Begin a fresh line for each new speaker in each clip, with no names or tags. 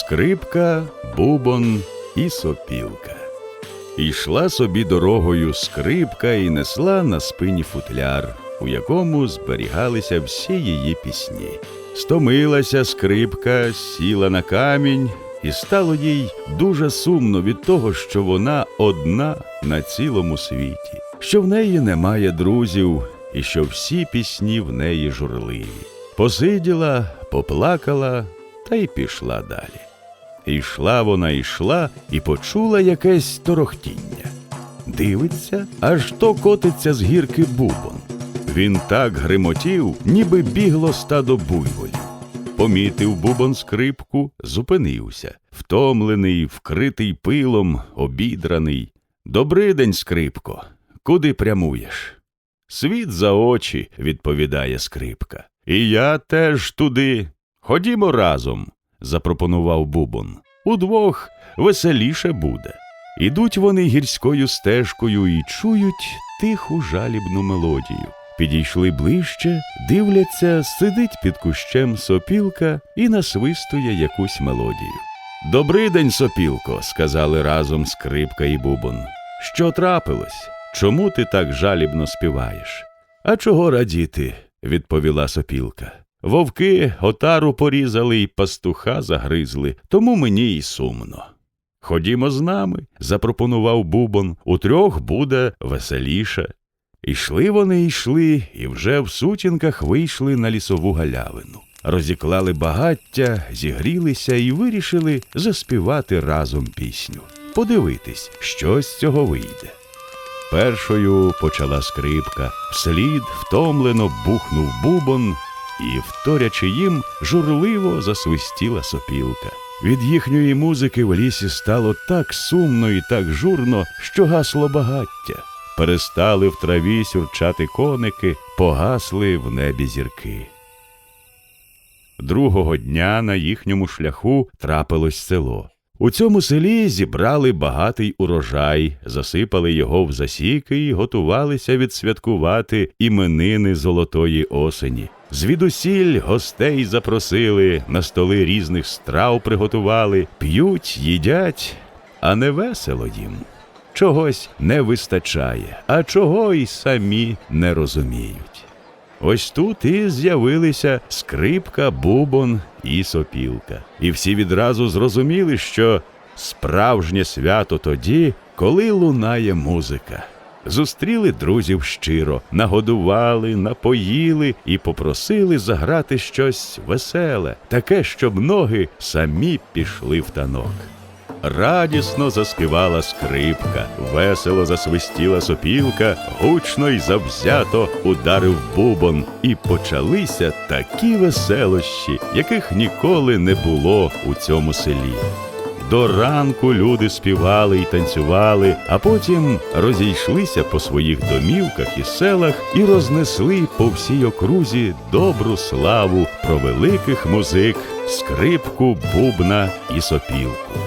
Скрипка, бубон і сопілка. Йшла собі дорогою скрипка і несла на спині футляр, у якому зберігалися всі її пісні. Стомилася скрипка, сіла на камінь, і стало їй дуже сумно від того, що вона одна на цілому світі, що в неї немає друзів, і що всі пісні в неї журливі. Посиділа, поплакала та й пішла далі. І йшла вона йшла і почула якесь торохтіння. Дивиться, аж то котиться з гірки бубон. Він так гримотів, ніби бігло стадо буйволів. Помітив бубон скрипку, зупинився, втомлений, вкритий пилом, обідраний. «Добрий день, скрипко. Куди прямуєш? Світ за очі, відповідає скрипка. І я теж туди. Ходімо разом, запропонував бубон. Удвох веселіше буде. Ідуть вони гірською стежкою і чують тиху жалібну мелодію. Підійшли ближче, дивляться, сидить під кущем сопілка і насвистує якусь мелодію. Добрий день, сопілко, сказали разом скрипка і бубон. Що трапилось? Чому ти так жалібно співаєш? А чого радіти? відповіла сопілка. Вовки отару порізали й пастуха загризли, тому мені й сумно. Ходімо з нами, запропонував бубон, утрьох буде веселіше. Ішли вони йшли, і вже в сутінках вийшли на лісову галявину. Розіклали багаття, зігрілися і вирішили заспівати разом пісню. Подивитись, що з цього вийде. Першою почала скрипка, вслід втомлено бухнув бубон, і, вторячи їм, журливо засвистіла сопілка. Від їхньої музики в лісі стало так сумно і так журно, що гасло багаття. Перестали в траві сюрчати коники, погасли в небі зірки. Другого дня на їхньому шляху трапилось село. У цьому селі зібрали багатий урожай, засипали його в засіки і готувалися відсвяткувати іменини золотої осені. Звідусіль гостей запросили, на столи різних страв приготували, п'ють, їдять, а не весело їм. Чогось не вистачає, а чого й самі не розуміють. Ось тут і з'явилися скрипка, бубон і сопілка. І всі відразу зрозуміли, що справжнє свято тоді, коли лунає музика. Зустріли друзів щиро, нагодували, напоїли і попросили заграти щось веселе, таке, щоб ноги самі пішли в танок. Радісно заспівала скрипка, весело засвистіла сопілка, гучно й завзято ударив бубон, і почалися такі веселощі, яких ніколи не було у цьому селі. До ранку люди співали й танцювали, а потім розійшлися по своїх домівках і селах і рознесли по всій окрузі добру славу про великих музик, скрипку, бубна і сопілку.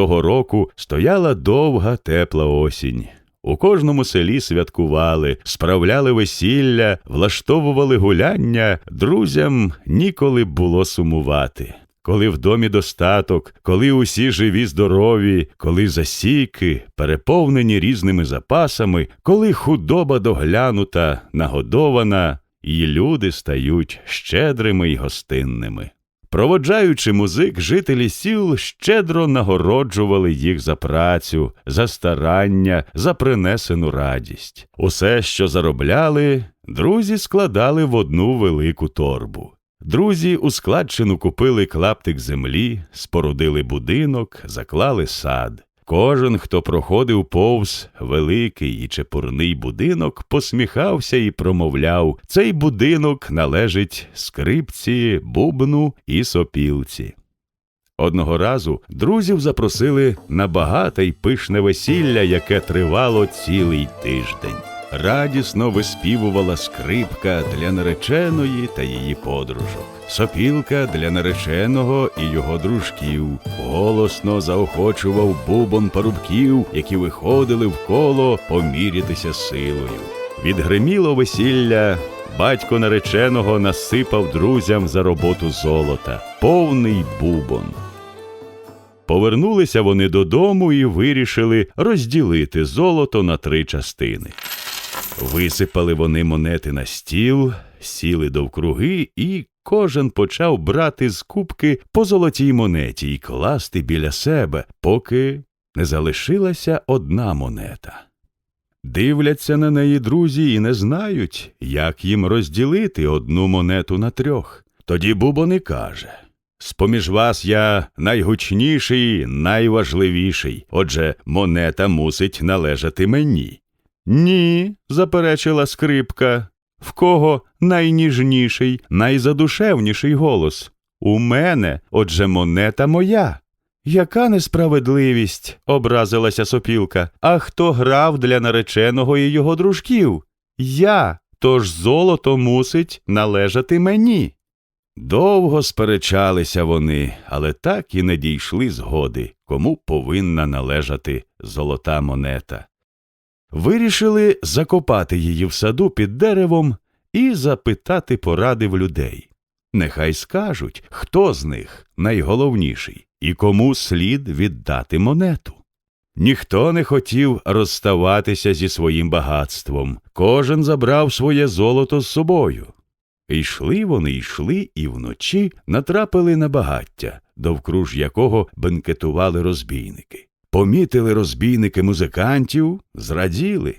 Того року стояла довга тепла осінь. У кожному селі святкували, справляли весілля, влаштовували гуляння, друзям ніколи було сумувати. Коли в домі достаток, коли усі живі, здорові, коли засіки, переповнені різними запасами, коли худоба доглянута, нагодована, і люди стають щедрими й гостинними. Проводжаючи музик, жителі сіл щедро нагороджували їх за працю, за старання, за принесену радість. Усе, що заробляли, друзі складали в одну велику торбу. Друзі у складчину купили клаптик землі, спорудили будинок, заклали сад. Кожен, хто проходив повз великий і чепурний будинок, посміхався і промовляв цей будинок належить скрипці, бубну і сопілці. Одного разу друзів запросили на багате й пишне весілля, яке тривало цілий тиждень. Радісно виспівувала скрипка для нареченої та її подружок, сопілка для нареченого і його дружків. Голосно заохочував бубон парубків, які виходили в коло помірятися силою. Відгриміло весілля, батько нареченого насипав друзям за роботу золота, повний бубон. Повернулися вони додому і вирішили розділити золото на три частини. Висипали вони монети на стіл, сіли довкруги, і кожен почав брати з кубки по золотій монеті і класти біля себе, поки не залишилася одна монета. Дивляться на неї друзі і не знають, як їм розділити одну монету на трьох. Тоді Бубон і каже З-поміж вас я найгучніший, найважливіший, отже, монета мусить належати мені. Ні, заперечила скрипка. В кого найніжніший, найзадушевніший голос? У мене, отже, монета моя. Яка несправедливість, образилася сопілка. А хто грав для нареченого і його дружків? Я, тож золото мусить належати мені. Довго сперечалися вони, але так і не дійшли згоди, кому повинна належати золота монета. Вирішили закопати її в саду під деревом і запитати поради в людей. Нехай скажуть, хто з них найголовніший і кому слід віддати монету. Ніхто не хотів розставатися зі своїм багатством, кожен забрав своє золото з собою. Йшли вони, йшли і вночі натрапили на багаття, довкруж якого бенкетували розбійники. Помітили розбійники музикантів, зраділи,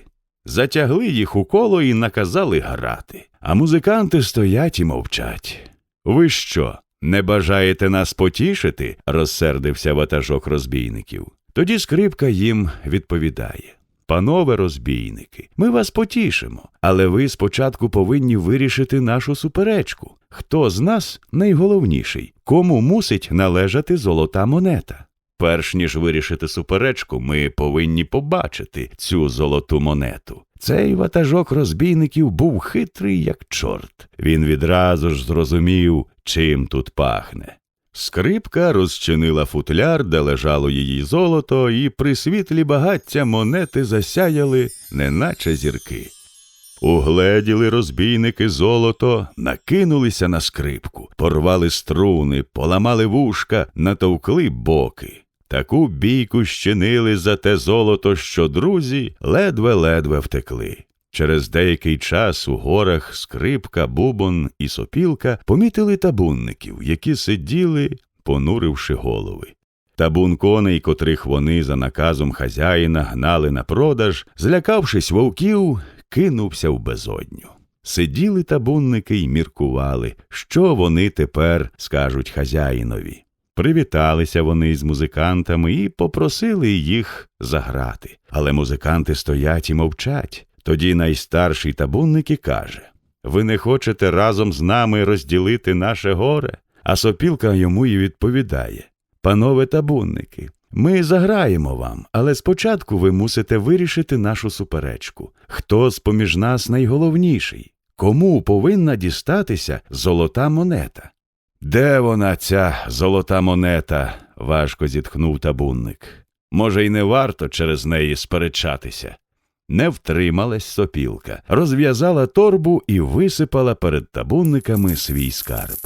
затягли їх у коло і наказали грати. А музиканти стоять і мовчать. Ви що, не бажаєте нас потішити? розсердився ватажок розбійників. Тоді скрипка їм відповідає. Панове розбійники, ми вас потішимо, але ви спочатку повинні вирішити нашу суперечку. Хто з нас найголовніший, кому мусить належати золота монета? Перш ніж вирішити суперечку, ми повинні побачити цю золоту монету. Цей ватажок розбійників був хитрий, як чорт. Він відразу ж зрозумів, чим тут пахне. Скрипка розчинила футляр, де лежало її золото, і при світлі багаття монети засяяли, неначе зірки. Угледіли розбійники золото, накинулися на скрипку, порвали струни, поламали вушка, натовкли боки. Таку бійку щинили за те золото, що друзі ледве-ледве втекли. Через деякий час у горах скрипка, бубон і сопілка помітили табунників, які сиділи, понуривши голови. Табун коней, котрих вони за наказом хазяїна гнали на продаж, злякавшись вовків, кинувся в безодню. Сиділи табунники й міркували, що вони тепер скажуть хазяїнові. Привіталися вони з музикантами і попросили їх заграти. Але музиканти стоять і мовчать. Тоді найстарший табунник і каже Ви не хочете разом з нами розділити наше горе? А сопілка йому і відповідає Панове табунники, ми заграємо вам, але спочатку ви мусите вирішити нашу суперечку. Хто з поміж нас найголовніший? Кому повинна дістатися золота монета? Де вона, ця золота монета? важко зітхнув табунник. Може, й не варто через неї сперечатися. Не втрималась сопілка, розв'язала торбу і висипала перед табунниками свій скарб.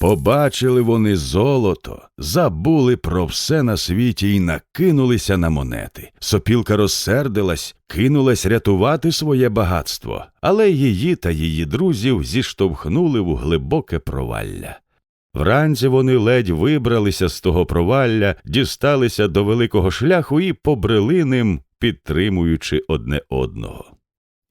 Побачили вони золото, забули про все на світі і накинулися на монети. Сопілка розсердилась, кинулась рятувати своє багатство, але її та її друзів зіштовхнули в глибоке провалля. Вранці вони ледь вибралися з того провалля, дісталися до великого шляху і побрели ним, підтримуючи одне одного.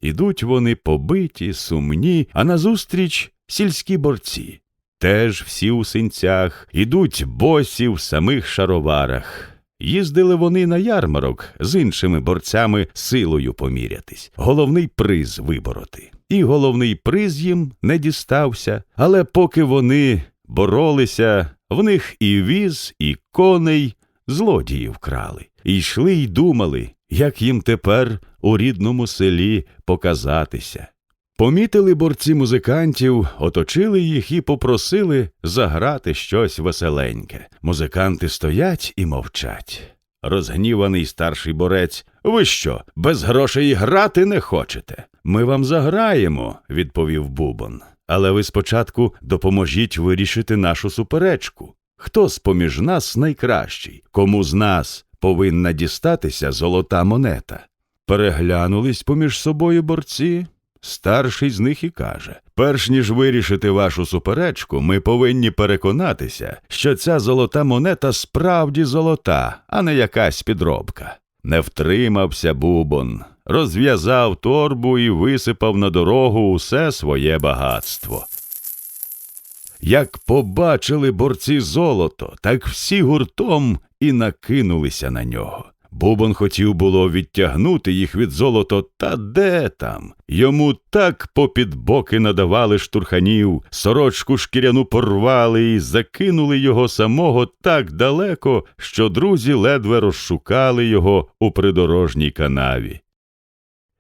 Ідуть вони побиті, сумні, а назустріч сільські борці. Теж всі у синцях, ідуть босі в самих шароварах. Їздили вони на ярмарок з іншими борцями силою помірятись, головний приз вибороти. І головний приз їм не дістався, але поки вони боролися, в них і віз, і коней злодії вкрали, і йшли й думали, як їм тепер у рідному селі показатися. Помітили борці музикантів, оточили їх і попросили заграти щось веселеньке. Музиканти стоять і мовчать. Розгніваний старший борець. Ви що, без грошей грати не хочете? ми вам заграємо, відповів Бубон. Але ви спочатку допоможіть вирішити нашу суперечку. Хто з поміж нас найкращий? Кому з нас повинна дістатися золота монета? Переглянулись поміж собою борці. Старший з них і каже: перш ніж вирішити вашу суперечку, ми повинні переконатися, що ця золота монета справді золота, а не якась підробка. Не втримався Бубон, розв'язав торбу і висипав на дорогу усе своє багатство. Як побачили борці золото, так всі гуртом і накинулися на нього. Бубон хотів було відтягнути їх від золото, та де там? Йому так попід боки надавали штурханів, сорочку шкіряну порвали і закинули його самого так далеко, що друзі ледве розшукали його у придорожній канаві.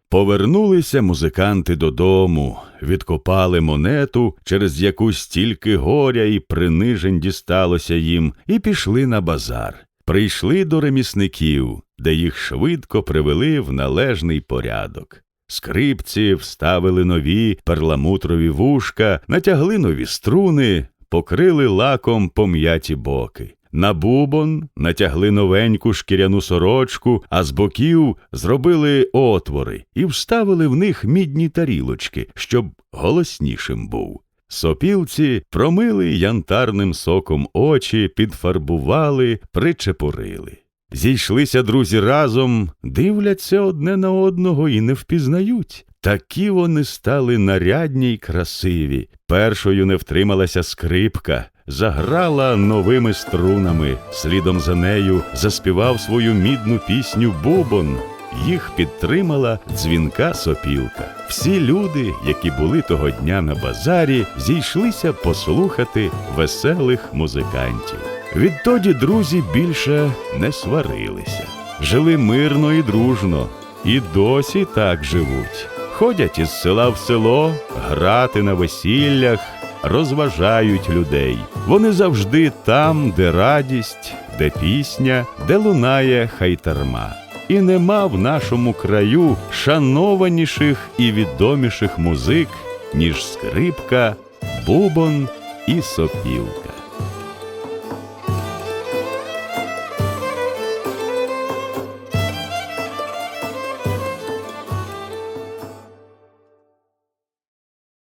Повернулися музиканти додому, відкопали монету, через яку стільки горя і принижень дісталося їм, і пішли на базар. Прийшли до ремісників, де їх швидко привели в належний порядок. Скрипці вставили нові перламутрові вушка, натягли нові струни, покрили лаком пом'яті боки. На бубон натягли новеньку шкіряну сорочку, а з боків зробили отвори і вставили в них мідні тарілочки, щоб голоснішим був. Сопілці промили янтарним соком очі, підфарбували, причепурили. Зійшлися друзі разом, дивляться одне на одного і не впізнають. Такі вони стали нарядні й красиві. Першою не втрималася скрипка, заграла новими струнами. Слідом за нею заспівав свою мідну пісню Бубон. Їх підтримала дзвінка сопілка. Всі люди, які були того дня на базарі, зійшлися послухати веселих музикантів. Відтоді друзі більше не сварилися, жили мирно і дружно, і досі так живуть. Ходять із села в село, грати на весіллях, розважають людей. Вони завжди там, де радість, де пісня, де лунає хайтарма. І нема в нашому краю шанованіших і відоміших музик, ніж скрипка, бубон і сопілка.